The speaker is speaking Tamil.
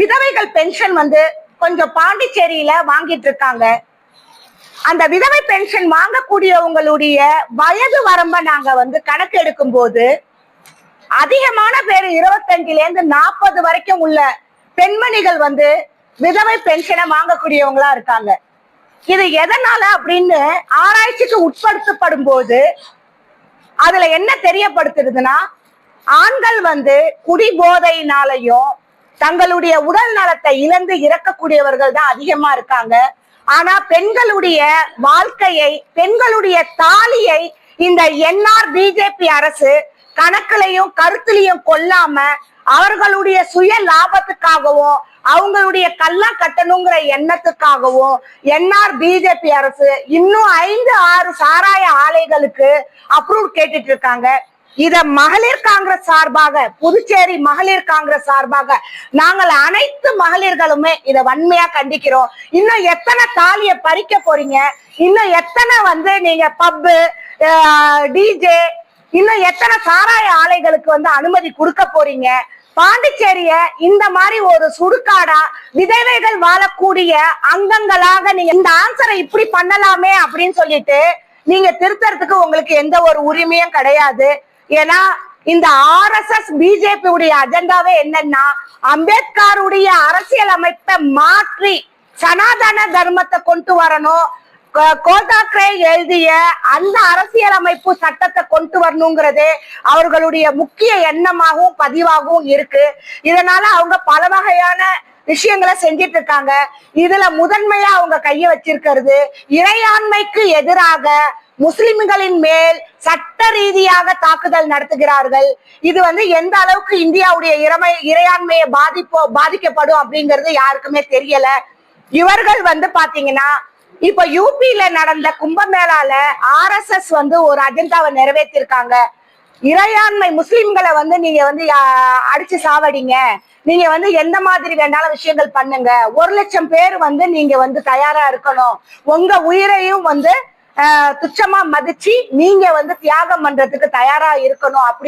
விதவைகள் பென்ஷன் வந்து கொஞ்சம் பாண்டிச்சேரியில வாங்கிட்டு இருக்காங்க. அந்த விதவை பென்ஷன் வாங்கக்கூடியவங்களுடைய வயது வரம்ப நாங்க வந்து கணக்கு எடுக்கும் போது அதிகமான பேர் இருபத்தஞ்சுல இருந்து நாற்பது வரைக்கும் உள்ள பெண்மணிகள் வந்து விதவை பென்ஷனை வாங்கக்கூடியவங்களா இருக்காங்க. இது எதனால அப்படின்னு ஆராய்ச்சிக்கு உட்படுத்தப்படும் போது அதுல என்ன தெரியப்படுத்துறதுன்னா ஆண்கள் வந்து குடி போதையினாலையும் தங்களுடைய உடல் நலத்தை இழந்து இறக்கக்கூடியவர்கள் தான் அதிகமா இருக்காங்க. ஆனா பெண்களுடைய வாழ்க்கையை பெண்களுடைய தாலியை இந்த என்ஆர் பிஜேபி அரசு கணக்குலையும் கருத்துலையும் கொல்லாம அவர்களுடைய சுய லாபத்துக்காகவும் அவங்களுடைய கல்லா கட்டணுங்கிற எண்ணத்துக்காகவும் என்ஆர் பிஜேபி அரசு இன்னும் ஐந்து ஆறு சாராய ஆலைகளுக்கு அப்ரூவ் கேட்டுட்டு இருக்காங்க. இத மகளிர் காங்கிரஸ் சார்பாக புதுச்சேரி மகளிர் காங்கிரஸ் சார்பாக நாங்கள் அனைத்து மகளிர்களுமே இத வன்மையா கண்டிக்கிறோம். இன்னும் எத்தனை தாலிய பறிக்க போறீங்க? இன்னும் எத்தனை வந்து நீங்க பப்பு டிஜே இன்னும் எத்தனை சாராய ஆலைகளுக்கு வந்து அனுமதி கொடுக்க போறீங்க? பாண்டிச்சேரிய இந்த மாதிரி ஒரு சுடுகாடா விதவைகள் வாழக்கூடிய அங்கங்களாக நீங்க இந்த ஆன்சரை இப்படி பண்ணலாமே அப்படின்னு சொல்லிட்டு நீங்க திருத்தறதுக்கு உங்களுக்கு எந்த ஒரு உரிமையும் கிடையாது. ஏன்னா இந்த ஆர்எஸ்எஸ் பிஜேபி உடைய அஜெண்டாவே என்னன்னா அம்பேத்கருடைய அரசியல் அமைப்பை மாற்றி சனாதன தர்மத்தை கொண்டு வரணும். கோ- எழுதிய அந்த அரசியலமைப்பு சட்டத்தை கொண்டு வரணுங்கிறது அவர்களுடைய முக்கிய எண்ணமாகவும் பதிவாகவும் இருக்கு. இதனால அவங்க பல வகையான விஷயங்களை செஞ்சிட்டு இருக்காங்க இதுல முதன்மையா அவங்க கைய வச்சிருக்கிறது இறையாண்மைக்கு எதிராக முஸ்லிம்களின் மேல் சட்ட ரீதியாக தாக்குதல் நடத்துகிறார்கள். இது வந்து எந்த அளவுக்கு இந்தியாவுடைய இறமை இறையாண்மையை பாதிப்போ பாதிக்கப்படும் அப்படிங்கிறது யாருக்குமே தெரியல. இவர்கள் வந்து பாத்தீங்கன்னா இப்ப யூபியில நடந்த கும்பமேளால ஆர்எஸ்எஸ் வந்து ஒரு அஜெண்டாவை நிறைவேற்றிருக்காங்க இறையாண்மை முஸ்லிம்களை வந்து நீங்க வந்து அடிச்சு சாவடிங்க. நீங்க வந்து எந்த மாதிரி வேணாலும் விஷயங்கள் பண்ணுங்க. ஒரு லட்சம் பேர் வந்து நீங்க வந்து தயாரா இருக்கணும். உங்க உயிரையும் வந்து ஆஹ், துச்சமா மதிச்சு நீங்க வந்து தியாகம் பண்றதுக்கு தயாரா இருக்கணும். அப்படி